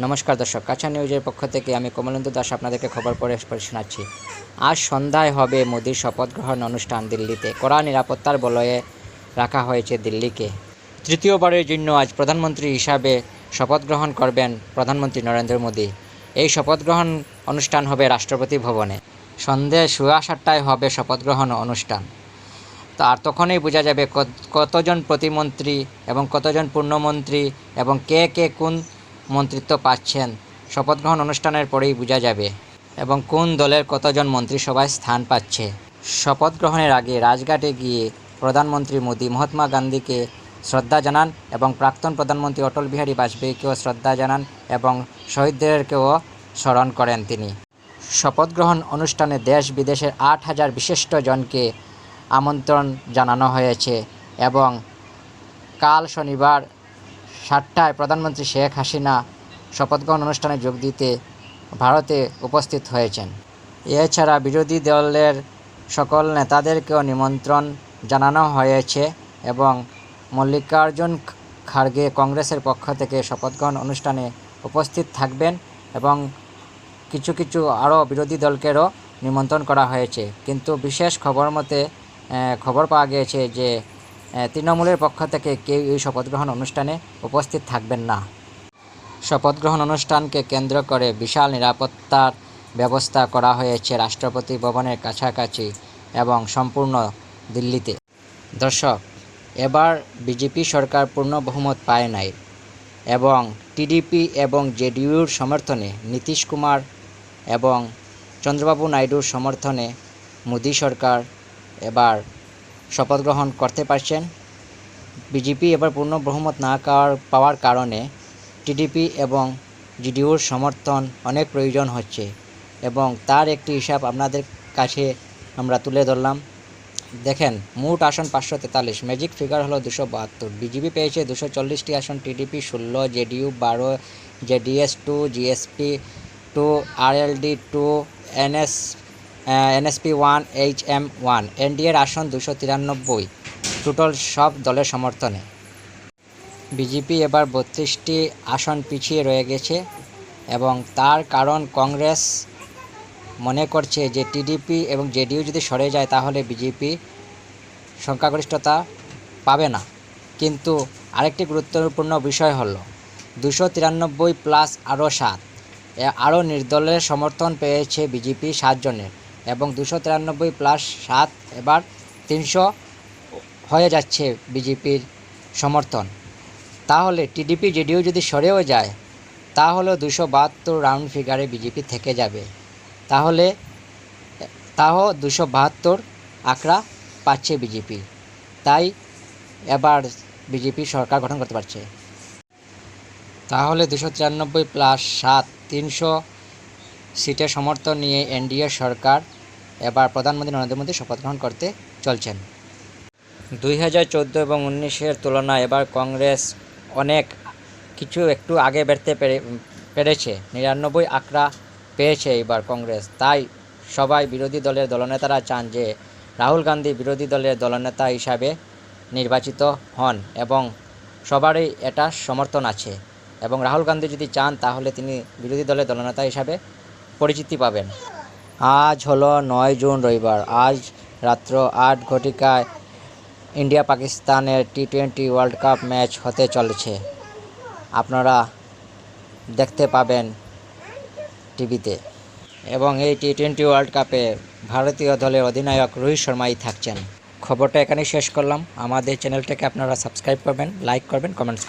নমস্কার দর্শক, কাছা নিউজের পক্ষ থেকে আমি কমলেন্দু দাস আপনাদেরকে খবর পড়ে শোনাচ্ছি। আজ সন্ধ্যায় হবে মোদির শপথ গ্রহণ অনুষ্ঠান দিল্লিতে। কড়া নিরাপত্তার বলয়ে রাখা হয়েছে দিল্লিকে। তৃতীয়বারের জন্য আজ প্রধানমন্ত্রী হিসাবে শপথ গ্রহণ করবেন প্রধানমন্ত্রী নরেন্দ্র মোদী। এই শপথ গ্রহণ অনুষ্ঠান হবে রাষ্ট্রপতি ভবনে। সন্ধে সোয়া সাতটায় হবে শপথ গ্রহণ অনুষ্ঠান। তো আর তখনই বোঝা যাবে কত- কতজন প্রতিমন্ত্রী এবং কতজন পূর্ণমন্ত্রী এবং কে কে কোন মন্ত্রিত্ব পাচ্ছেন। শপথ গ্রহণ অনুষ্ঠানের পরেই বোঝা যাবে, এবং কোন দলের কতজন মন্ত্রিসভায় স্থান পাচ্ছে। শপথ গ্রহণের আগে রাজঘাটে গিয়ে প্রধানমন্ত্রী মোদী, মহাত্মা গান্ধীকে শ্রদ্ধা জানান এবং প্রাক্তন প্রধানমন্ত্রী অটল বিহারী বাজপেয়ীকেও শ্রদ্ধা জানান এবং শহীদদেরকেও স্মরণ করেন তিনি। শপথ গ্রহণ অনুষ্ঠানে দেশ বিদেশের আট হাজার বিশিষ্ট জনকে আমন্ত্রণ জানানো হয়েছে এবং কাল শনিবার সাতটায় প্রধানমন্ত্রী শেখ হাসিনা শপথ গ্রহণ অনুষ্ঠানে যোগ দিতে ভারতে উপস্থিত হয়েছেন। এছাড়া বিরোধী দলের সকল নেতাদেরকেও নিমন্ত্রণ জানানো হয়েছে এবং মল্লিকার্জুন খাড়গে কংগ্রেসের পক্ষ থেকে শপথ গ্রহণ অনুষ্ঠানে উপস্থিত থাকবেন এবং কিছু কিছু আরও বিরোধী দলকেরও নিমন্ত্রণ করা হয়েছে। কিন্তু বিশেষ খবর মতে খবর পাওয়া গিয়েছে যে তৃণমূলের পক্ষ থেকে কেউ এই শপথ গ্রহণ অনুষ্ঠানে উপস্থিত থাকবেন না। শপথ গ্রহণ অনুষ্ঠানকে কেন্দ্র করে বিশাল নিরাপত্তার ব্যবস্থা করা হয়েছে রাষ্ট্রপতি ভবনের কাছাকাছি এবং সম্পূর্ণ দিল্লিতে। দর্শক, এবার বিজেপি সরকার পূর্ণ বহুমত পায় নাই এবং টিডিপি এবং জেডিইউর সমর্থনে নীতিশ কুমার এবং চন্দ্রবাবু নাইডুর সমর্থনে মোদী সরকার এবার শপথ গ্রহণ করতে পারছেন। বিজেপি এবার পূর্ণ বহুমত না পাওয়ার কারণে টিডিপি এবং জিডিউর সমর্থন অনেক প্রয়োজন হচ্ছে এবং তার একটি হিসাব আপনাদের কাছে আমরা তুলে ধরলাম। দেখেন, মোট আসন পাঁচশো তেতাল্লিশ ম্যাজিক ফিগার হলো দুশো বাহাত্তর। বিজেপি পেয়েছে দুশো চল্লিশটি আসন টিডিপি ষোলো জেডিইউ বারো JDS two GSP two RLD two NS NSP one H M one এনডিএর আসন দুশো তিরানব্বই। টোটাল সব দলের সমর্থনে। বিজেপি এবার বত্রিশটি আসন পিছিয়ে রয়ে গেছে এবং তার কারণ কংগ্রেস মনে করছে যে টিডিপি এবং জেডিইউ যদি সরে যায় তাহলে বিজেপি সংখ্যাগরিষ্ঠতা পাবে না। কিন্তু আরেকটি গুরুত্বপূর্ণ বিষয় হলো, দুশো তিরানব্বই প্লাস আরও সাত। আরও নির্দলের সমর্থন পেয়েছে বিজেপি সাতজনের। এবং দুশো তিরানব্বই প্লাস সাত এবার তিনশো হয়ে যাচ্ছে বিজেপির সমর্থন। তাহলে টিডিপি জেডিইউ যদি সরেও যায় তাহলে দুশো বাহাত্তর রাউন্ড ফিগারে বিজেপি থেকে যাবে। তাহলে, তাও দুশো বাহাত্তর আঁকড়া পাচ্ছে বিজেপি। তাই এবার বিজেপি সরকার গঠন করতে পারছে। তাহলে দুশো তিরানব্বই প্লাস সাত তিনশো সিটের সমর্থন নিয়ে এনডিএ সরকার এবার প্রধানমন্ত্রী নরেন্দ্র মোদী শপথ গ্রহণ করতে চলছেন। দুই হাজার চোদ্দ এবং উনিশের তুলনায় এবার কংগ্রেস অনেক কিছু একটু আগে পেরে, পেরেছে। নিরানব্বই আঁকড়া পেয়েছে এবার কংগ্রেস। তাই সবাই বিরোধী দলের দলনেতারা চান যে রাহুল গান্ধী বিরোধী দলের দলনেতা হিসাবে নির্বাচিত হন এবং সবারই এটা সমর্থন আছে এবং রাহুল গান্ধী যদি চান তাহলে তিনি বিরোধী দলের দলনেতা হিসাবে পরিচিতি পাবেন। আজ হলো নয় জুন রবিবার। আজ রাত্র আট ঘটিকায় ইন্ডিয়া পাকিস্তানের T twenty world cup match হতে চলেছে। আপনারা দেখতে পাবেন টিভিতে। এবং এই টি টোয়েন্টি ওয়ার্ল্ড কাপে ভারতীয় দলের অধিনায়ক রোহিত শর্মাই থাকছেন। খবরটা এখানেই শেষ করলাম। আমাদের চ্যানেলটাকে আপনারা সাবস্ক্রাইব করবেন, লাইক করবেন, কমেন্টস করবেন।